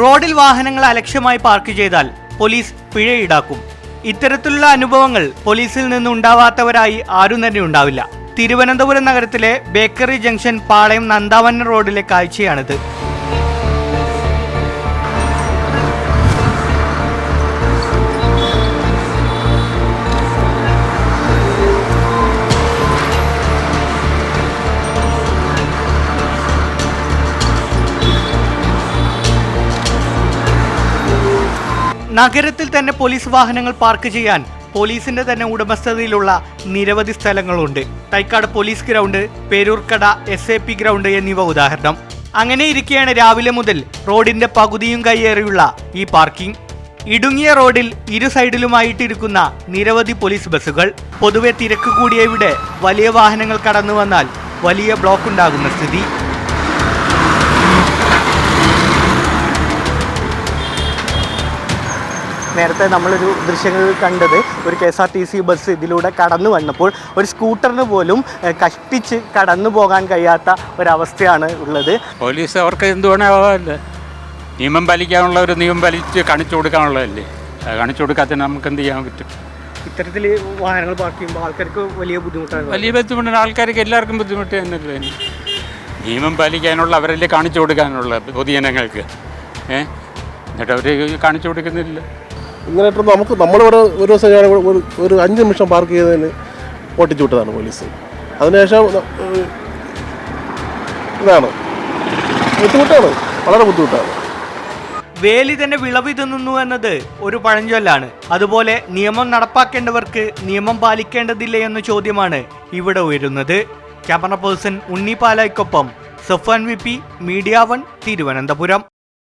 റോഡിൽ വാഹനങ്ങൾ അലക്ഷ്യമായി പാർക്ക് ചെയ്താൽ പോലീസ് പിഴ ഈടാക്കും. ഇത്തരത്തിലുള്ള അനുഭവങ്ങൾ പോലീസിൽ നിന്ന് ഉണ്ടാവാത്തവരായി ആരും തന്നെ ഉണ്ടാവില്ല. തിരുവനന്തപുരം നഗരത്തിലെ ബേക്കറി ജംഗ്ഷൻ പാളയം നന്ദാവനം റോഡിലെ കാഴ്ചയാണിത്. നഗരത്തിൽ തന്നെ പോലീസ് വാഹനങ്ങൾ പാർക്ക് ചെയ്യാൻ പോലീസിന്റെ തന്നെ ഉടമസ്ഥതയിലുള്ള നിരവധി സ്ഥലങ്ങളുണ്ട്. Thycaud police ground Peroorkada S A P ground എന്നിവ ഉദാഹരണം. അങ്ങനെ ഇരിക്കെയാണ് രാവിലെ മുതൽ റോഡിന്റെ പകുതിയും കയ്യേറിയുള്ള ഈ പാർക്കിംഗ്. ഇടുങ്ങിയ റോഡിൽ ഇരു സൈഡിലുമായിട്ടിരിക്കുന്ന നിരവധി പോലീസ് ബസ്സുകൾ. പൊതുവെ തിരക്ക് കൂടിയ ഇവിടെ വലിയ വാഹനങ്ങൾ കടന്നു വന്നാൽ വലിയ ബ്ലോക്ക് ഉണ്ടാകുന്ന സ്ഥിതി. നേരത്തെ നമ്മളൊരു ദൃശ്യങ്ങൾ കണ്ടത് ഒരു K S R T C bus ഇതിലൂടെ കടന്നു വന്നപ്പോൾ ഒരു സ്കൂട്ടറിന് പോലും കഷ്ടിച്ച് കടന്നു പോകാൻ കഴിയാത്ത ഒരവസ്ഥയാണ് ഉള്ളത്. പോലീസ് അവർക്ക് എന്തുവേണേ വേണമല്ലേ നിയമം പാലിക്കാനുള്ള ഒരു നിയമം പാലിച്ച് കാണിച്ചു കൊടുക്കാനുള്ളതല്ലേ? അത് കാണിച്ചു കൊടുക്കാത്തതിന് നമുക്ക് എന്ത് ചെയ്യാൻ പറ്റും? ഇത്തരത്തിൽ വാഹനങ്ങൾ പാർക്ക് ചെയ്യുമ്പോൾ ആൾക്കാർക്ക് വലിയ ബുദ്ധിമുട്ടാണ്. വലിയ ബുദ്ധിമുട്ടാണ്. ആൾക്കാർക്ക് എല്ലാവർക്കും ബുദ്ധിമുട്ട് തന്നെയല്ലേ? നിയമം പാലിക്കാനുള്ള അവരല്ലേ കാണിച്ചു കൊടുക്കാനുള്ള പൊതുജനങ്ങൾക്ക്? ഏഹ് എന്നിട്ട് അവർ കാണിച്ചു കൊടുക്കുന്നില്ല. ഇങ്ങനെയായിട്ട് നമുക്ക് നമ്മളിവിടെ ഒരു ദിവസം ഞാൻ ഒരു അഞ്ച് നിമിഷം പാർക്ക് ചെയ്തതിന് ഓട്ടിച്ചു വിട്ടതാണ് പോലീസ്. അതിനുശേഷം ഇതാണ്. ബുദ്ധിമുട്ടാണ്. വളരെ ബുദ്ധിമുട്ടാണ്. വേലി തന്നെ വിളവ് തിന്നുന്നു എന്നത് ഒരു പഴഞ്ചൊല്ലാണ്. അതുപോലെ നിയമം നടപ്പാക്കേണ്ടവർക്ക് നിയമം പാലിക്കേണ്ടതില്ലേ എന്ന ചോദ്യമാണ് ഇവിടെ ഉയരുന്നത്. Camera person Unni പാലായ്ക്കൊപ്പം Safan V P media one Thiruvananthapuram.